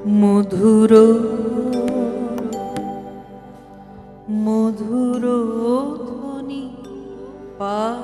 মধুর মধুর ধ্বনি পাজে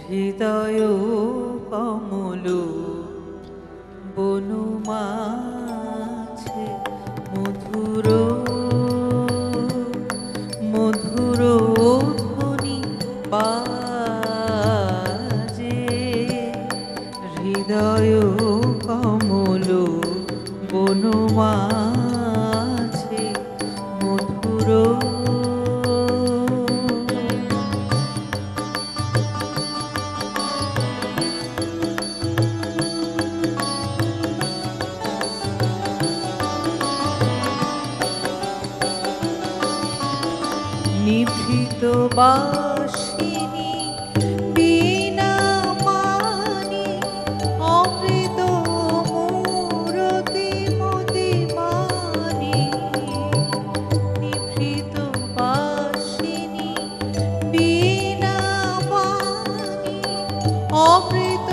হৃদয় কমল বনুমা হয় কমল বনমাছে মধুর। নিভৃত বা অপ্রীত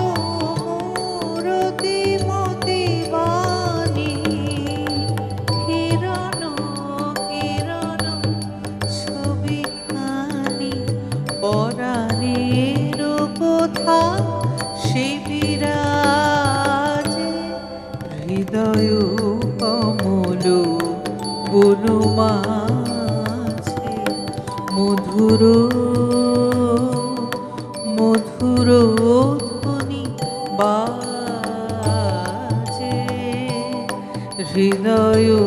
মূরতি মতি কিরণ কিরণ ছবি খানি পরাণের কোথা শিবিরাজে। হৃদয় কমল বনুমা মধুর हृदयो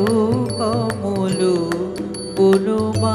कोलो पुनोमा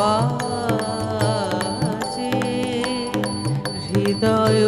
বাজে হৃদয়